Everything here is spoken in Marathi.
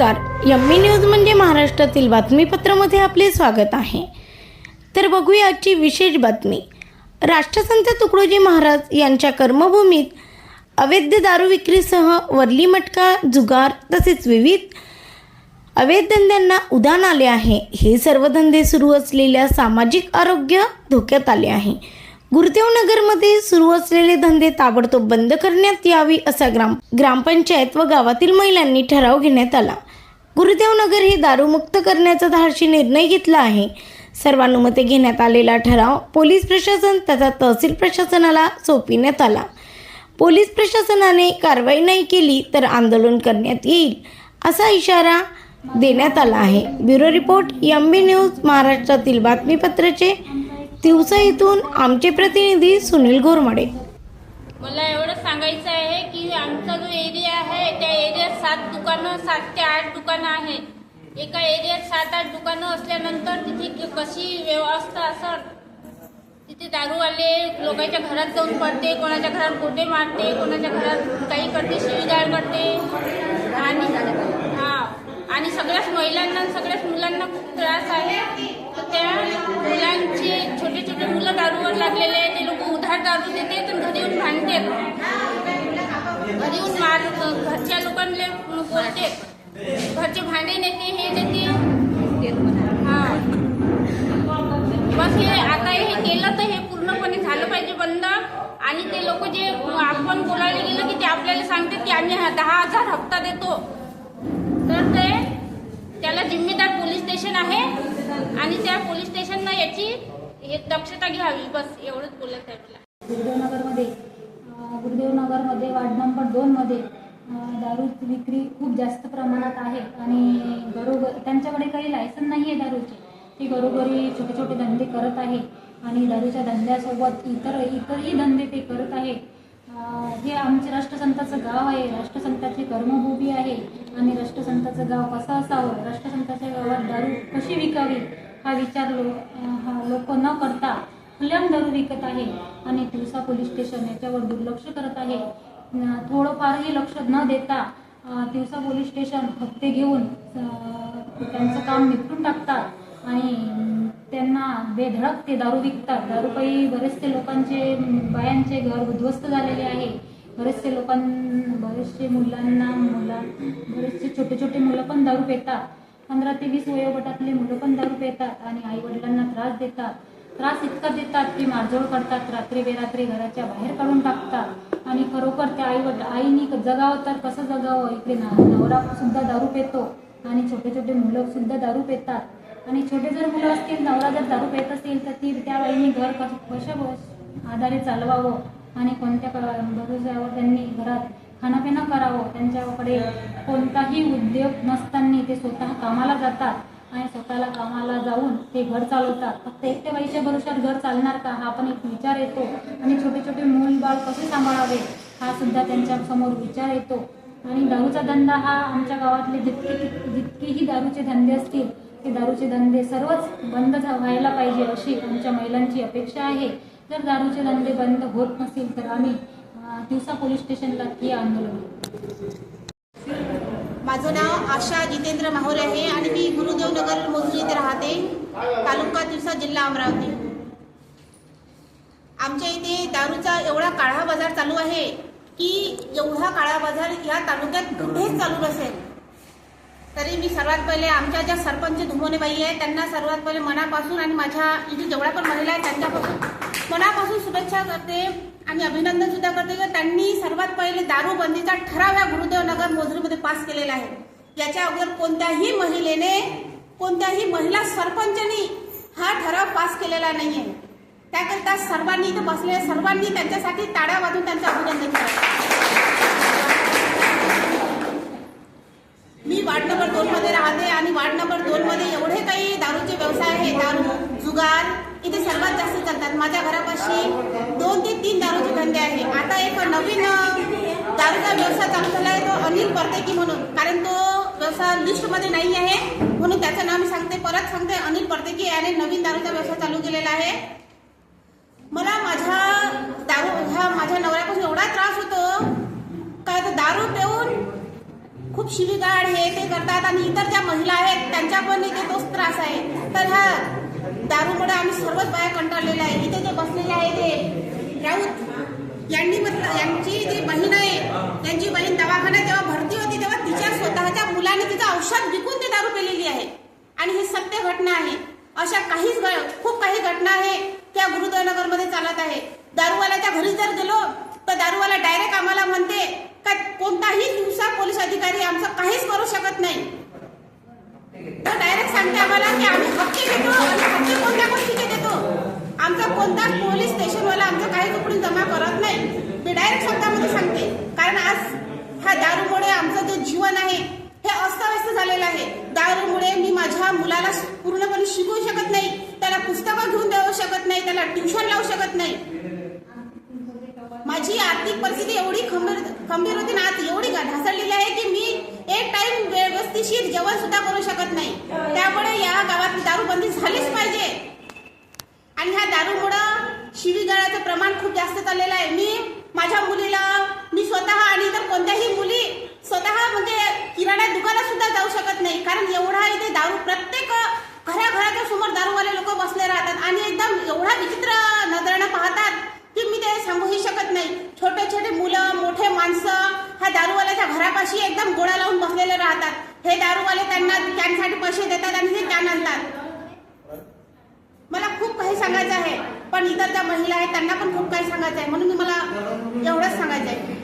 नमस्कार. यम्मी न्यूज म्हणजे महाराष्ट्रातील बातमीपत्रामध्ये आपले स्वागत आहे. तर बघूया आजची विशेष बातमी. राष्ट्रसंत तुकडोजी महाराज यांच्या कर्मभूमीत अवैध दारू विक्रीसह वरली मटका जुगार तसेच विविध अवैध धंद्यांना उदान आले आहे. हे सर्व धंदे सुरू असलेल्या सामाजिक आरोग्य धोक्यात आले आहे. गुरुदेवनगरमध्ये सुरू असलेले धंदे ताबडतोब बंद करण्यात यावी असा ग्राम ग्रामपंचायत व गावातील महिलांनी ठराव घेण्यात आला. गुरुदेवनगर हे दारूमुक्त करण्याचा धाडशी निर्णय घेतला आहे. सर्वानुमते घेण्यात आलेला ठराव पोलीस प्रशासन तथा तहसील प्रशासनाला सोपविण्यात आला. पोलीस प्रशासनाने कारवाई नाही केली तर आंदोलन करण्यात येईल असा इशारा देण्यात आला आहे. Bureau report M B news महाराष्ट्रातील बातमीपत्राचे दिवसा येथून आमचे प्रतिनिधी सुनील घोरमडे. मला एवढं सांगायचं आहे की सात दुकानं सात ते आठ दुकानं आहे. एका एरियात सात आठ दुकानं असल्यानंतर तिथे कशी व्यवस्था असत तिथे दारूवाले लोकांच्या घरात जाऊन पडते कोणाच्या घरात गोटे मारते कोणाच्या घरात काही करते शिवीगाळ करते. आणि हा आणि सगळ्याच महिलांना सगळ्याच मुलांना खूप त्रास आहे. तर त्या मुलांचे छोटे छोटे मुलं दारूवर लागलेले आहे ते लोक उधार दारू देते तर घरी येऊन भांडते घरी येऊन मार घरच्या लोकांना बोलते. घरचे भांडे नेते हे नेते. हां. बस हे आता हे केलं तर हे पूर्णपणे झालं पाहिजे बंद. आणि ते लोक जे आपण बोलायला गेलं की ते आपल्याला सांगतात की आम्ही हा दहा हजार हप्ता देतो. तर ते त्याला जिम्मेदार पोलीस स्टेशन आहे. आणि त्या पोलीस स्टेशननं याची हे दक्षता घ्यावी. बस एवढंच बोलत आहे. मला गुरुदेवनगरमध्ये वार्ड नंबर दोनमध्ये दारू विक्री खूप जास्त प्रमाणात आहे. आणि घरोघर त्यांच्याकडे काही लायसन नाही आहे दारूचे. ते घरोघरी छोटे छोटे धंदे करत आहे. आणि दारूच्या धंद्यासोबत इतर इतरही धंदे ते करत आहे. हे आमचे राष्ट्रसंताचं गाव आहे. राष्ट्रसंताची कर्मभूमी आहे. आणि राष्ट्रसंताचं गाव कसं असावं? राष्ट्रसंताच्या गावात दारू कशी विकावी? हा विचार लो हा लोक न करता खुल्याम दारू विकत आहे आणि तिवसा पोलीस स्टेशन याच्यावर दुर्लक्ष करत आहे. थोडंफारही लक्ष न देता तिवसा पोलीस स्टेशन हप्ते घेऊन त्यांचं काम निपटून टाकतात आणि त्यांना बेधडक ते दारू विकतात. दारूपायी बरेचसे लोकांचे बायांचे घर उद्ध्वस्त झालेले आहे. बरेचसे लोकां बरेचसे मुलांना मुला बरेचसे छोटे छोटे मुलं पण दारू पितात. पंधरा ते वीस वयोगटातले मुलं पण दारू पितात आणि आई वडिलांना त्रास देतात. त्रास इतका देतात की मारझोड करतात रात्री बेरात्री घराच्या बाहेर काढून टाकतात. आणि खरोखर त्या आई आईनी जगावं तर कसं जगावं? इकडे ना नवरा सुद्धा दारू पेतो. आणि छोटे छोटे मुलं सुद्धा दारू पेतात. आणि छोटे जर मुलं असतील नवरा जर दारू पेत असतील तर ती त्या बाईने घर कशा बस- आधारे चालवावं? आणि कोणत्या क- भरोश्यावर त्यांनी घरात? खाणंपिणं करावं? त्यांच्याकडे कोणताही उद्योग नसताना ते स्वतः कामाला जातात. आणि स्वतःला कामाला जाऊन ते घर चालवतात. फक्त एकट्या बाईच्या भरोशात घर चालणार का? हा पण एक विचार येतो. आणि छोटे छोटे मूल बाळ कसे सांभाळावे? हा सुद्धा त्यांच्यासमोर विचार येतो. आणि दारूचा धंदा हा आमच्या गावातले जितके जितकेही दारूचे धंदे असतील ते दारूचे धंदे सर्वच बंद व्हायला पाहिजे अशी आमच्या महिलांची अपेक्षा आहे. जर दारूचे धंदे बंद होत नसतील तर आम्ही दिवसा पोलीस स्टेशनला हे आंदोलन माझं नाव आशा जितेंद्र माहोरे आहे आणि मी गुरुदेव नगर मोजरी येथे राहते. तालुका दिवसा जिल्हा अमरावती. आमच्या इथे दारूचा एवढा काळा बाजार चालू आहे की एवढा काळा बाजार या तालुक्यात कुठेच चालू नसेल. तरी मी सर्वात पहिले आमच्या ज्या सरपंच धुमोनेबाई आहे त्यांना सर्वात पहिले मनापासून आणि माझ्या इथे जेवढ्या पण महिला आहेत त्यांच्यापासून मनापासून शुभेच्छा करते आणि अभिनंदन सुद्धा करते की त्यांनी सर्वात पहिले दारूबंदीचा ठराव या गुरुदेव नगर मोजरीमध्ये पास केलेला आहे. याच्या अगोदर कोणत्याही महिलेने कोणत्याही महिला सरपंचनी हा ठराव पास केलेला नाहीये. त्याकरिता सर्वांनी इथे बसलेल्या सर्वांनी त्यांच्यासाठी ताड्या वाजून त्यांचं अभिनंदन करावं मी वार्ड नंबर दोन मध्ये राहते आणि वार्ड नंबर दोन मध्ये एवढे काही दारूचे व्यवसाय आहे दारू जुगार इथे सर्वात जास्त चालतात. माझ्या घरापाशी दोन ते तीन दारूचे धंदे आहे. आता एक नवीन दारूचा व्यवसाय चालू झाला आहे तो अनिल परतेकी म्हणून. कारण तो व्यवसाय लिस्टमध्ये नाही आहे. म्हणून त्याचं नाव मी सांगते. परत सांगते. अनिल परतेकी याने नवीन दारूचा व्यवसाय चालू केलेला आहे. मला माझ्या दारू ह्या माझ्या नवऱ्यापासून एवढा त्रास होतो. काय तर दारू पिऊन खूप शिवीगाळ हे ते करतात. आणि इतर ज्या महिला आहेत त्यांच्या पण इथे तोच त्रास आहे. तर हा दारूमुळे आम्ही सर्वच बाया कंटाळलेल्या आहे इथे जे बसलेले आहे ते. राऊत यांनी म्हटलं यांची जी बहीण आहे त्यांची बहीण दवाखान्यात जेव्हा भरती होती तेव्हा तिच्या स्वतःच्या मुलाने तिचं औषध विकून ती दारू पेलेली आहे. आणि ही सत्य घटना आहे. अशा काहीच घ- खूप काही घटना आहे त्या गुरुदयनगरमध्ये चालत आहे. दारूवाल्याच्या घरी जर गेलो तर दारूवाला डायरेक्ट आम्हाला म्हणते का कोणताही दिवसा पोलीस अधिकारी आमचं काहीच करू शकत नाही. तर डायरेक्ट सांगते आम्हाला की आम्ही हप्ते घेतो आणि हप्ते कोणत्या गोष्टीचे देतो. आमचा कोणताच पोलीस स्टेशनवाला आमचं काही उकडून जमा करत नाही. मी डायरेक्ट शब्दामध्ये सांगते. कारण आज ह्या दारूमुळे आमचं जे जीवन आहे हे अस्तव्यस्त झालेलं आहे. दारूमुळे मी माझ्या मुलाला पूर्णपणे शिकवू शकत नाही. त्याला पुस्तकं घेऊन देऊ शकत नाही. त्याला ट्युशन लावू शकत नाही. माझी आर्थिक परिस्थिती एवढी खंबीर खंबीर होती ना आज एवढी ढासळलेली आहे की मी टाइम जेवण सुद्धा करू शकत नाही. त्यामुळे या गावात दारूबंदी झालीच पाहिजे. आणि ह्या दारूमुळं शिवीगाळाचं प्रमाण खूप जास्त चाललेलं आहे. मी माझ्या मुलीला मी स्वतः आणि इतर कोणत्याही मुली स्वतः म्हणजे किराणा दुकानात सुद्धा जाऊ शकत नाही. कारण एवढा इथे दारू प्रत्येक घराघराच्या समोर दारूवाले लोक बसले राहतात. आणि एकदम एवढा विचित्र नजरानं पाहतात की मी ते सांगूही शकत नाही. छोटे छोटे मुलं मोठे माणसं ह्या दारूवाल्याच्या घरापाशी एकदम गोळा लावून बसलेले राहतात. हे दारूवाले त्यांना कॅनसाठी पैसे देतात आणि हे कॅन आणतात. मला खूप काही सांगायचं आहे पण इतर ज्या महिला आहेत त्यांना पण खूप काही सांगायचं आहे म्हणून मी मला एवढंच सांगायचं आहे.